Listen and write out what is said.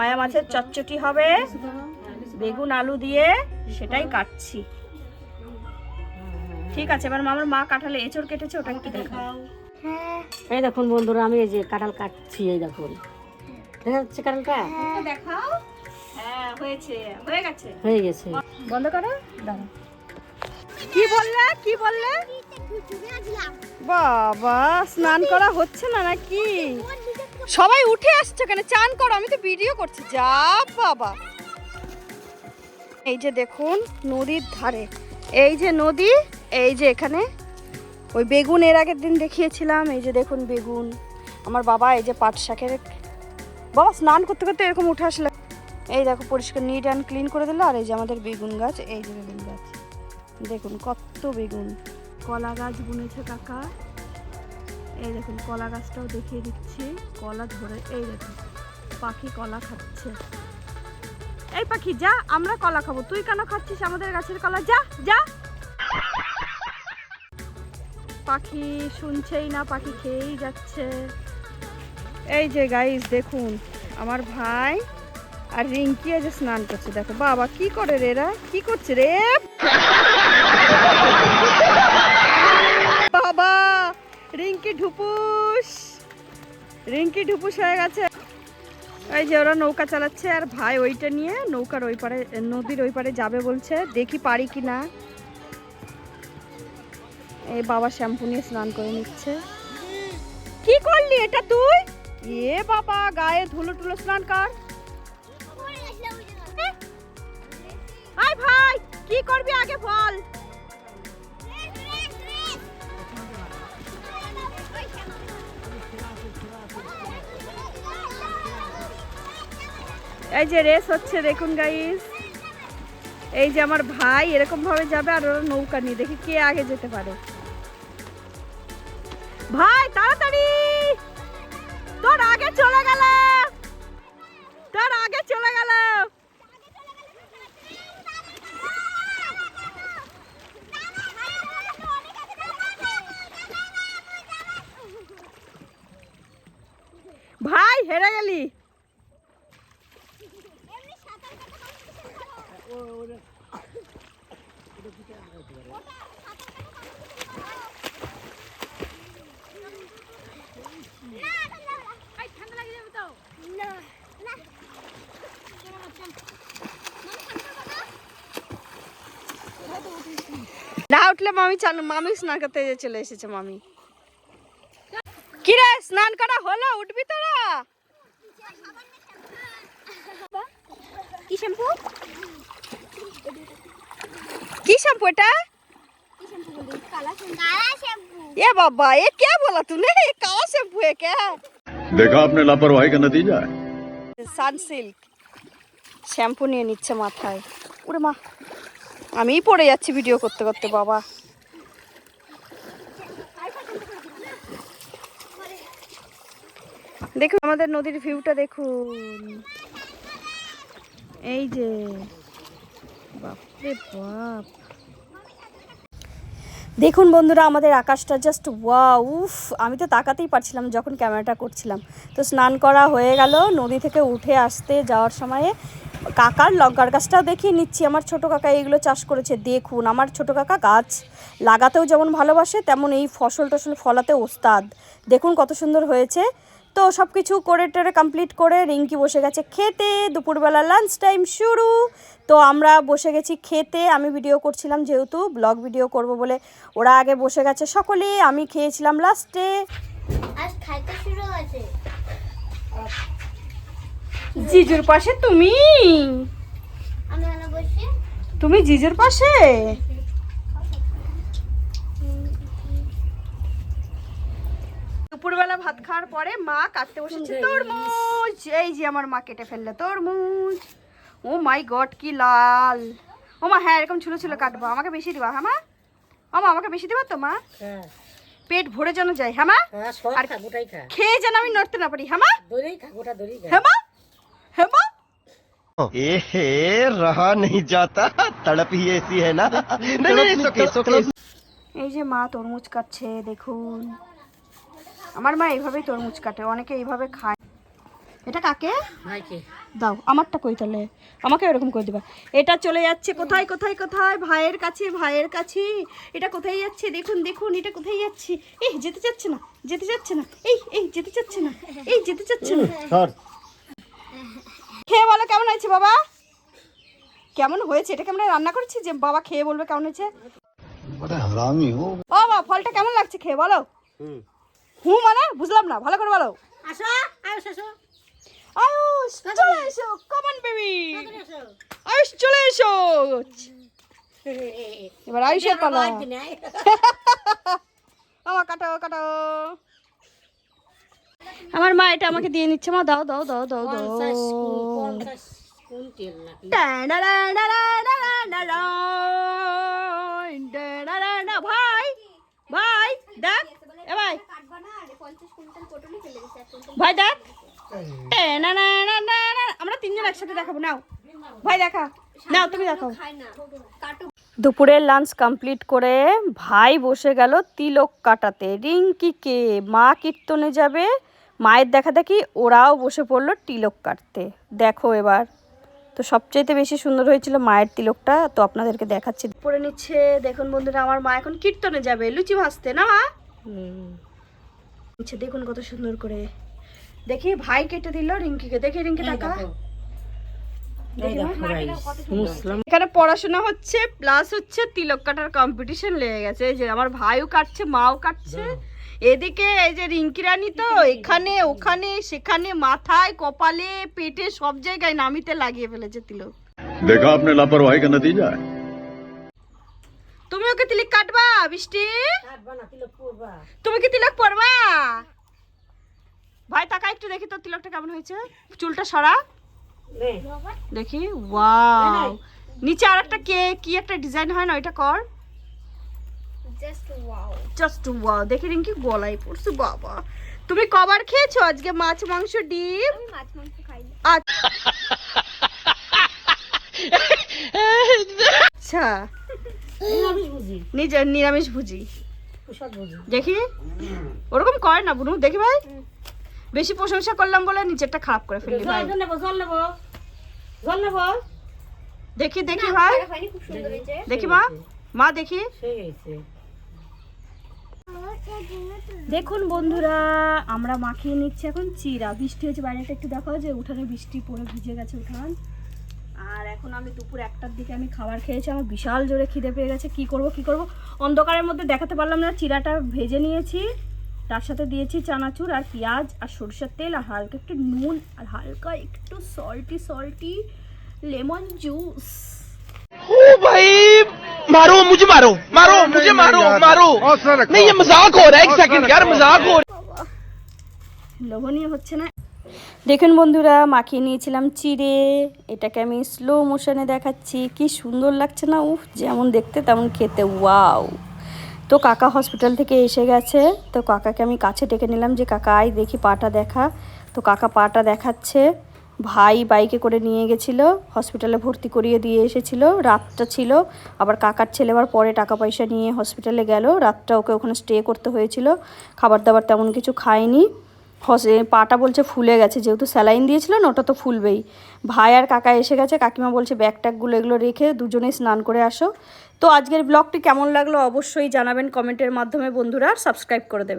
মায়া মাছের চচ্চটি হবে। বেগুন আলু দিয়ে সেটাই কাটছি। ঠিক আছে এবার আমার মা কাঁঠালে এঁচড় কেটেছে ওটা কি দেখাও এই দেখুন বন্ধুরা আমি এই যে কাঁঠাল কাটছি এই দেখুন। দেখা যাচ্ছে কাঁঠালটা? হ্যাঁ দেখাও। হ্যাঁ হয়েছে হয়ে গেছে। হয়ে গেছে। বন্ধ করো দাঁড়া কি বললে কি বললে? বাবা স্নান করা হচ্ছে না নাকি? সবাই উঠে আসছে কেন চান করো, আমি তো ভিডিও করছি। যা বাবা। এই যে দেখুন, নদীর ধারে। এই যে নদী, এই যে এখানে। ওই বেগুন এর আগের দিন দেখিয়েছিলাম, এই যে দেখুন বেগুন। আমার বাবা এই যে পাট শাকের বাবা, স্নান করতে করতে এরকম উঠে আসলে। এই দেখো, পরিষ্কার নিট অ্যান্ড ক্লিন করে দিল, আর এই যে আমাদের বেগুন গাছ, এই যে বেগুন গাছ। দেখুন কত বেগুন। কলা গাছ বুনেছে কাকা। এই দেখুন, কলা গাছটাও দেখিয়ে দিচ্ছি। কলা ধরে, এই দেখুন, পাখি কলা খাচ্ছে। এই পাখি, যা, আমরা কলা খাব। তুই কেন খাচ্ছিস আমাদের গাছের কলা? যা যা। পাখি শুনছেই না, পাখি খেয়েই যাচ্ছে। এই যে গাইস দেখুন, আমার ভাই আর রিঙ্কি আজ স্নান করছে। দেখো, বাবা, কি করে রে এরা? কি করছে রে বাবা রিঙ্কি ঢুপুস। রিঙ্কি ঢুপুস হয়ে গেছে। এই যে ওরা নৌকা চালাচ্ছে আর ভাই ওইটা নিয়ে নৌকার ওই পারে নদীর ওই পারে যাবে বলছে। দেখি পারি কি না। এই বাবা শ্যাম্পু নিয়ে স্নান করে নিচ্ছে। কি করলি এটা তুই? এ বাবা গায়ে ধুলো টুলো স্নান কর। আয় ভাই কি করবি আগে বল। এই যে রেস হচ্ছে, দেখুন গাইস এই যে আমার ভাই, এরকম ভাবে যাবে আর ওরা নৌকা নিয়ে। দেখি কে আগে যেতে পারে। ভাই, তাড়াতাড়ি! তোর আগে চলে গেল তোর আগে চলে গেল ভাই হেরে গেলি না, উঠলে মামি চান, মামি স্নান করতে চলে এসেছে মামি। কিরে, স্নান করা হলো? উঠবি তোরা? কি শ্যাম্পু কি শ্যাম্পু এটা কি শ্যাম্পু বলি কালা শ্যাম্পু কালা শ্যাম্পু ये बाबा ये क्या बोला तूने ये कहाँ शैम्पू है क्या देखा आपने लापरवाही का नतीजा है সানসিল্ক শ্যাম্পু নিয়ে নিচ্ছে মাথায় ওরে মা আমিই পড়ে যাচ্ছি ভিডিও করতে করতে বাবা দেখুন আমাদের নদীর ভিউটা দেখুন এই যে, বাপরে বাপ। দেখুন বন্ধুরা, আমাদের আকাশটা জাস্ট ওয়া উফ, আমি তো তাকাতেই পারছিলাম যখন ক্যামেরাটা করছিলাম। তো স্নান করা হয়ে গেল, নদী থেকে উঠে আসতে যাওয়ার সময়ে কাকার লঙ্কার গাছটাও দেখিয়ে নিচ্ছি। আমার ছোট কাকা এইগুলো চাষ করেছে, দেখুন। আমার ছোট কাকা গাছ লাগাতেও যেমন ভালোবাসে, তেমন এই ফসল টসল ফলাতে ওস্তাদ। দেখুন কত সুন্দর হয়েছে। তো সব কিছু করে টেরে কমপ্লিট করে রিঙ্কি বসে গেছে খেতে। দুপুরবেলা লাঞ্চ টাইম শুরু। তো আমরা বসে গেছি খেতে। আমি ভিডিও করছিলাম যেহেতু ব্লগ ভিডিও করব বলে ওরা আগে বসে গেছে সকলে। আমি খেয়েছিলাম লাস্টে আজ খাইতে শুরু হয়েছে। জিজুর পাশে তুমি? তুমি জিজুর পাশে দুপুরবেলা ভাত খাওয়ার পরে মা কাটতে বসেছে তরমুজ। এই যে আমার মা কেটে ফেলল তরমুজ। ও মাই গড কি লাল। ও মা হ্যাঁ এরকম ছিল ছিল কাটবো। আমাকে বেশি দিবা হ্যাঁ মা? ও আমাকে বেশি দিবা তো মা? পেট ভরে যেন যায় হ্যাঁ মা? আর খেয়ে। যেন আমি নড়তে না পারি হ্যাঁ মা? হ্যাঁ মা? হ্যাঁ মা? এহে রহা নেই যাতা তড়প হি এসি হ্যায় না। এই যে মা তরমুজ কাটছে দেখুন। আমার মা এইভাবেই তরমুজ কাটে অনেকে এইভাবে খায়। এটা কাকে? দাও আমারটা কই তাহলে? আমাকে এরকম করে দিবা। এটা চলে যাচ্ছে কোথায় কোথায় কোথায়? ভাইয়ের কাছে ভাইয়ের কাছে। এটা কোথায় যাচ্ছে? দেখুন দেখুন এটা কোথায় যাচ্ছে? এই যেতে চাচ্ছে না যেতে চাচ্ছে না। এই এই যেতে চাচ্ছে না। এই যেতে চাচ্ছে না। খেয়ে বলো কেমন হয়েছে বাবা? কেমন হয়েছে? এটা কেমন রান্না করেছি? যে বাবা খেয়ে বলবে কেমন হয়েছে? ও বাবা ফলটা কেমন লাগছে? খেয়ে বলো। হু মানে? বুঝলাম না ভালো করে বলো। আসো আয়ুষ আসো। আয়ুষ চলে এসো কমন বেবি আয়ুষ চলে এসো। এবার আয়ুষের পালা। আমার কাটো কাটো আমার মা এটা আমাকে দিয়ে নিচ্ছে মা দাও দাও দাও দাও দাও। ডা-ডা-ডা-ডা-ডা-ডা-ডা-ডা। ভাই ভাই দেখ এ ভাই। ভাই দেখ। না না না না না আমরা তিনজন একসাথে দেখাবো নাও। ভাই দেখা। নাও তুমি দেখাও। দুপুরের লাঞ্চ কমপ্লিট করে ভাই বসে গেল তিলক কাটাতে। রিঙ্কিকে মা কীর্তনে যাবে। মায়ের দেখা দেখি ওরাও বসে পড়ল তিলক কাটতে। দেখো এবার। তো সবচাইতে বেশি সুন্দর হয়েছিল মায়ের তিলকটা তো আপনাদেরকে দেখাচ্ছি। পরে নিচ্ছে দেখুন বন্ধুরা আমার মা এখন কীর্তনে যাবে লুচি ভাজতে না মা? আচ্ছা দেখুন কত সুন্দর করে। দেখি ভাই কেটে দিল রিঙ্কিকে। দেখি রিঙ্কি টাকা এখানে পড়াশোনা হচ্ছে প্লাস হচ্ছে তিলক কাটার কম্পিটিশন লেগে গেছে। যে আমার ভাইও কাটছে মাও কাটছে। এদিকে এই যে রিঙ্কি রানী তো এখানে ওখানে সেখানে মাথায় কপালে পেটে সব জায়গায় নামিতে লাগিয়ে ফেলেছে তিলক। দেখা আপনি লাপরওয়াহি কা নতিজা তুমি ওকে তিলক কাটবা বৃষ্টি? কাটবা না তিলক পরবা তুমি কি তিলক পরবা? ভাই তাকা একটু দেখি তো তিলকটা কেমন হয়েছে। চুলটা সরা। দেখি ওয়াও। নিচে আর একটা কে কি একটা ডিজাইন হয় না ওইটা কর। জাস্ট ওয়াও জাস্ট ওয়াও দেখে রিঙ্কি গলায় পড়ছে বাবা। তুমি কবার খেয়েছো আজকে মাছ মাংস ডিম? মাছ মাংস খাই আচ্ছা। নিজের নিরামিষ ভুজি। দেখি? ওরকম করে না বুনু দেখি ভাই। বেশি প্রশংসা করলাম বলে নিজেরটা খারাপ করে ফেললি ভাই। জল নেব জল নেব। জল নেব। দেখি দেখি ভাই। দেখি। মা মা দেখি। দেখুন বন্ধুরা আমরা মাখিয়ে নিচ্ছি এখন চিরা। বৃষ্টি হয়েছে বাইরেটা একটু দেখো যে উঠানে বৃষ্টি পড়ে ভিজে গেছে উঠান। এখন আমি দুপুর একটার দিকে আমি খাবার খেয়েছি আমার বিশাল জোরে খিদে পেয়ে গেছে কি করব কি করব অন্ধকারের মধ্যে দেখাতে পারলাম না চিরাটা ভেজে নিয়েছি তার সাথে দিয়েছি চানাচুর আর পেঁয়াজ আর সরষের তেল আর হালকা একটু নুন আর হালকা একটু সল্টি সল্টি লেমন জুস ओ भाई मारो मुझे मारो मारो मुझे मारो मारो नहीं ये मजाक हो रहा है एक सेकंड यार मजाक हो रहा है লোভনীয় হচ্ছে না দেখুন বন্ধুরা, মাখিয়ে নিয়েছিলাম চিড়ে। এটাকে আমি স্লো মোশনে দেখাচ্ছি। কি সুন্দর লাগছে না? উফ, যেমন দেখতে তেমন খেতে। ওয়াও! তো কাকা হসপিটাল থেকে এসে গেছে। তো কাকাকে আমি কাছে ডেকে নিলাম যে, কাকা, আয় দেখি পাটা দেখা। তো কাকা পাটা দেখাচ্ছে। ভাই বাইকে করে নিয়ে গেছিল হসপিটালে ভর্তি করিয়ে দিয়ে এসেছিল। রাতটা ছিল, আবার কাকার ছেলে আবার পরে টাকা পয়সা নিয়ে হসপিটালে গেল। রাতটা ওকে ওখানে স্টে করতে হয়েছিল। খাবার দাবার তেমন কিছু খায়নি। হসে পাটা বলছে ফুলে গেছে। যেহেতু স্যালাইন দিয়েছিল না, ওটা তো ফুলবেই। ভাই আর কাকা এসে গেছে, কাকিমা বলছে, ব্যাগ ট্যাগগুলো এগুলো রেখে দুজনেই স্নান করে আসো। তো আজকের ব্লগটি কেমন লাগল অবশ্যই জানাবেন কমেন্টের মাধ্যমে বন্ধুরা সাবস্ক্রাইব করে দেবে।